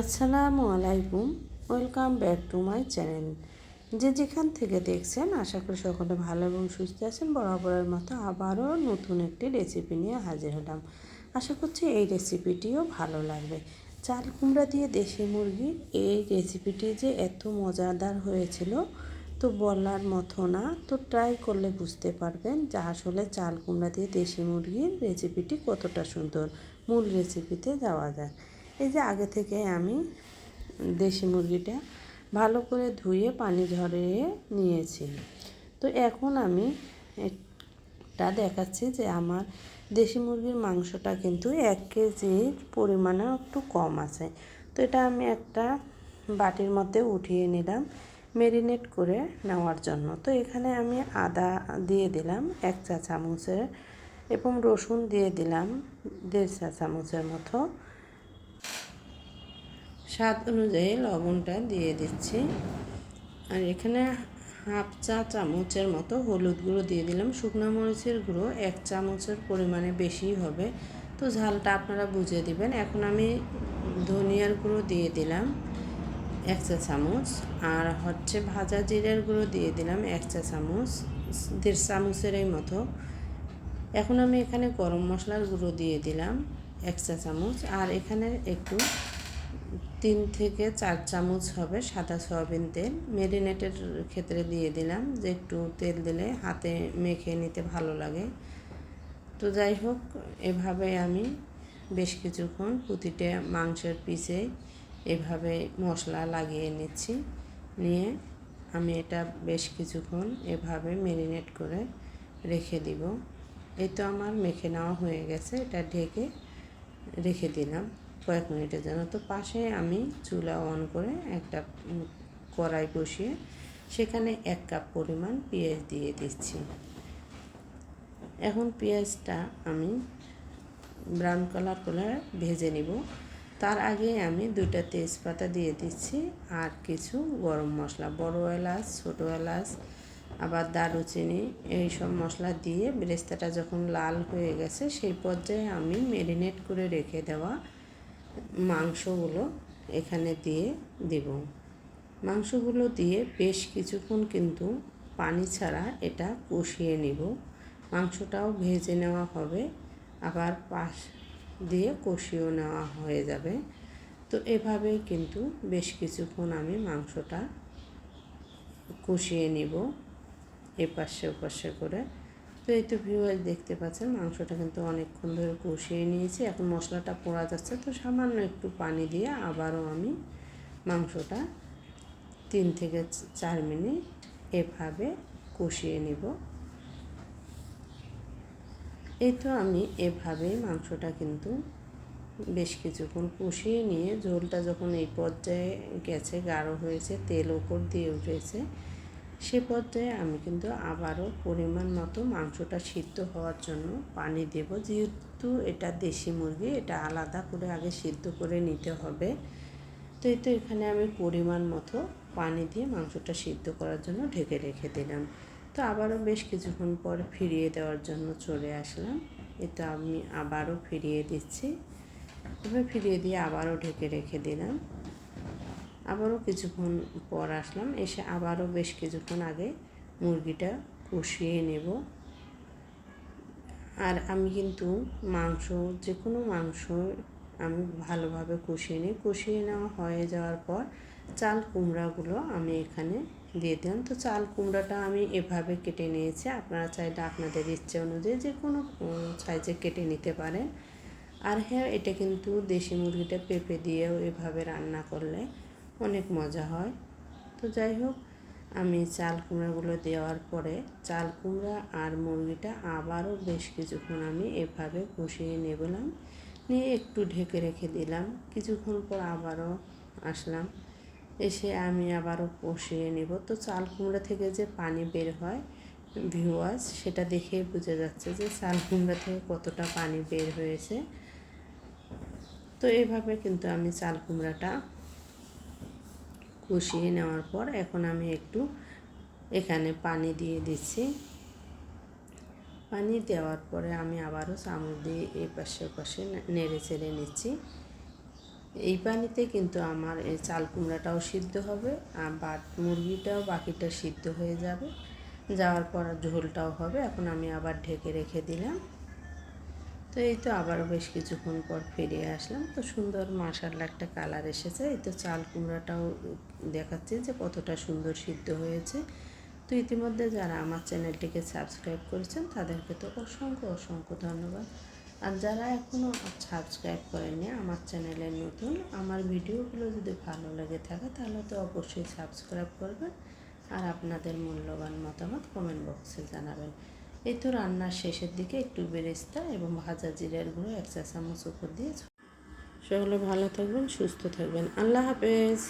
আসসালামু আলাইকুম, welcome back to my channel. যে যেখান থেকে দেখছেন, আশা করি সকলে ভালো এবং সুস্থ আছেন। বরাবরের মতো আবারও নতুন একটি রেসিপি নিয়ে হাজির হলাম। আশা করছি এই রেসিপিটিও ভালো লাগবে। চাল কুমড়া দিয়ে দেশি মুরগির এই রেসিপিটি যে এত মজাদার হয়েছিল, তো বলার মতো না। তো ট্রাই করলে বুঝতে পারবেন যে আসলে চাল কুমড়া দিয়ে দেশি মুরগির রেসিপিটি কতটা সুন্দর। মূল রেসিপিতে যাওয়া যায় এই যে আগে থেকে আমি দেশি মুরগিটা ভালো করে ধুয়ে পানি ঝরিয়ে নিয়েছি। তো এখন আমি এটা দেখাচ্ছি যে আমার দেশি মুরগির মাংসটা কিন্তু এক কেজির পরিমাণে একটু কম আছে। তো এটা আমি একটা বাটির মধ্যে উঠিয়ে নিলাম মেরিনেট করে নেওয়ার জন্য। তো এখানে আমি আদা দিয়ে দিলাম এক চা চামচের এবং রসুন দিয়ে দিলাম দেড় চা চামচের মতো। স্বাদ অনুযায়ী লবণটা দিয়ে দিচ্ছি। আর এখানে হাফ চা চামচের মতো হলুদ গুঁড়ো দিয়ে দিলাম। শুকনো মরিচের গুঁড়ো এক চামচের পরিমাণে বেশি হবে। তো ঝালটা আপনারা বুঝে দিবেন। এখন আমি ধনিয়ার গুঁড়ো দিয়ে দিলাম এক চা চামচ। আর হচ্ছে ভাজা জিরের গুঁড়ো দিয়ে দিলাম এক চা চামচ। দেড় চামচের এই মতো। এখন আমি এখানে গরম মশলার গুঁড়ো দিয়ে দিলাম এক চা চামচ। আর এখানে একটু তিন থেকে চার চামচ হবে সাদা সয়াবিন তেল। মেরিনেটের ক্ষেত্রে দিয়ে দিলাম যে একটু তেল দিলে হাতে মেখে নিতে ভালো লাগে। তো যাই হোক, এভাবে আমি বেশ কিছুক্ষণ প্রতিটা মাংসের পিসে এভাবে মশলা লাগিয়ে নিচ্ছি। নিয়ে আমি এটা বেশ কিছুক্ষণ এভাবে মেরিনেট করে রেখে দিব। এই তো আমার মেখে নেওয়া হয়ে গেছে, এটা ঢেকে রেখে দিলাম। কয়েক মিনিটের জন্য। তো পাশে আমি চুলা অন করে একটা কড়াই বসিয়ে সেখানে এক কাপ পরিমাণ পেঁয়াজ দিয়ে দিচ্ছি। এখন পেঁয়াজটা আমি ব্রাউন কালার করে ভেজে নিব। তার আগে আমি দুইটা তেজপাতা দিয়ে দিচ্ছি আর কিছু গরম মশলা, বড় এলাচ, ছোটো এলাচ, আবার দারুচিনি এই সব মশলা দিয়ে বেরেস্তাটা যখন লাল হয়ে গেছে সেই পর্যায়ে আমি মেরিনেট করে রেখে দেওয়া মাংসগুলো এখানে দিয়ে দেব। মাংসগুলো দিয়ে বেশ কিছুক্ষণ কিন্তু পানি ছাড়া এটা কষিয়ে নিব। মাংসটাও ভেজে নেওয়া হবে, আবার পাশ দিয়ে কষিয়েও নেওয়া হয়ে যাবে। তো এভাবেই কিন্তু বেশ কিছুক্ষণ আমি মাংসটা কষিয়ে নিব, এপাশে ওপাশে করে। তো এই তো ভিউয়ার দেখতে পাচ্ছেন, মাংসটা কিন্তু অনেকক্ষণ ধরে কষিয়ে নিয়েছি। এখন মশলাটা পোড়া যাচ্ছে, তো সামান্য একটু পানি দিয়ে আবারও আমি মাংসটা তিন থেকে চার মিনিট এভাবে কষিয়ে নিব। এই তো আমি এভাবে মাংসটা কিন্তু বেশ কিছুক্ষণ কষিয়ে নিয়ে, ঝোলটা যখন এই পর্যায়ে গেছে, গাঢ় হয়েছে, তেল ওপর দিয়ে উঠেছে সে পর্যায়ে আমি কিন্তু আবারও পরিমাণ মতো মাংসটা সিদ্ধ হওয়ার জন্য পানি দেব। যেহেতু এটা দেশি মুরগি, এটা আলাদা করে আগে সিদ্ধ করে নিতে হবে। তো এই তো এখানে আমি পরিমাণ মতো পানি দিয়ে মাংসটা সিদ্ধ করার জন্য ঢেকে রেখে দিলাম। তো আবারও বেশ কিছুক্ষণ পর ফিরিয়ে দেওয়ার জন্য চলে আসলাম। এটা আমি আবারও ফিরিয়ে দিচ্ছি। এবার ফিরিয়ে দিয়ে আবারও ঢেকে রেখে দিলাম। আবারও কিছুক্ষণ পর আসলাম, এসে আবারও বেশ কিছুক্ষণ আগে মুরগিটা কষিয়ে নেব। আর আমি কিন্তু মাংস, যে কোনো মাংস আমি ভালোভাবে কষিয়ে নিই। কষিয়ে নেওয়া হয়ে যাওয়ার পর চাল কুমড়াগুলো আমি এখানে দিয়ে দিলাম। তো চাল কুমড়াটা আমি এভাবে কেটে নিয়েছি। আপনারা চাইলে আপনাদের ইচ্ছে অনুযায়ী যে কোনো সাইজে কেটে নিতে পারেন। আর হ্যাঁ এটা কিন্তু দেশি মুরগিটা পেঁপে দিয়েও এভাবে রান্না করলে অনেক মজা হয়। তো যাই হোক, আমি চাল কুমড়াগুলো দেওয়ার পরে চাল কুমড়া আর মুরগিটা আবারও বেশ কিছুক্ষণ আমি এভাবে কষিয়ে নেবলাম। নিয়ে একটু ঢেকে রেখে দিলাম। কিছুক্ষণ পর আবারও আসলাম। এসে আমি আবারও কষিয়ে নেব। তো চাল কুমড়া থেকে যে পানি বের হয় ভিউয়াজ সেটা দেখেই বোঝা যাচ্ছে যে চাল কুমড়া থেকে কতটা পানি বের হয়েছে। তো এভাবে কিন্তু আমি চাল কুমড়াটা কষিয়ে নেওয়ার পর এখন আমি একটু এখানে পানি দিয়ে দিচ্ছি। পানি দেওয়ার পরে আমি আবারও চামচ দিয়ে এই পাশে পাশে নেড়ে চেড়ে নিচ্ছি। এই পানিতে কিন্তু আমার এই চাল কুমড়াটাও সিদ্ধ হবে আর বাট মুরগিটাও বাকিটা সিদ্ধ হয়ে যাবে। যাওয়ার পর ঝোলটাও হবে। এখন আমি আবার ঢেকে রেখে দিলাম। তো এই তো আবারও বেশ কিছুক্ষণ পর ফিরে আসলাম। তো সুন্দর মাসাল্লা একটা কালার এসেছে। এই তো চাল কুমড়াটাও দেখাচ্ছে যে কতটা সুন্দর সিদ্ধ হয়েছে। তো ইতিমধ্যে যারা আমার চ্যানেলটিকে সাবস্ক্রাইব করেছেন, তাদেরকে তো অসংখ্য অসংখ্য ধন্যবাদ। আর যারা এখনও সাবস্ক্রাইব করেননি, আমার চ্যানেলে নতুন, আমার ভিডিওগুলো যদি ভালো লেগে থাকে, তাহলে তো অবশ্যই সাবস্ক্রাইব করবেন। আর আপনাদের মূল্যবান মতামত কমেন্ট বক্সে জানাবেন। এই তো রান্নার শেষের দিকে একটু বেরেস্তা এবং ভাজা জিরার গুঁড়ো, এক চা চামচ উপর দিয়ে সকলে ভালো থাকবেন, সুস্থ থাকবেন। আল্লাহ হাফেজ।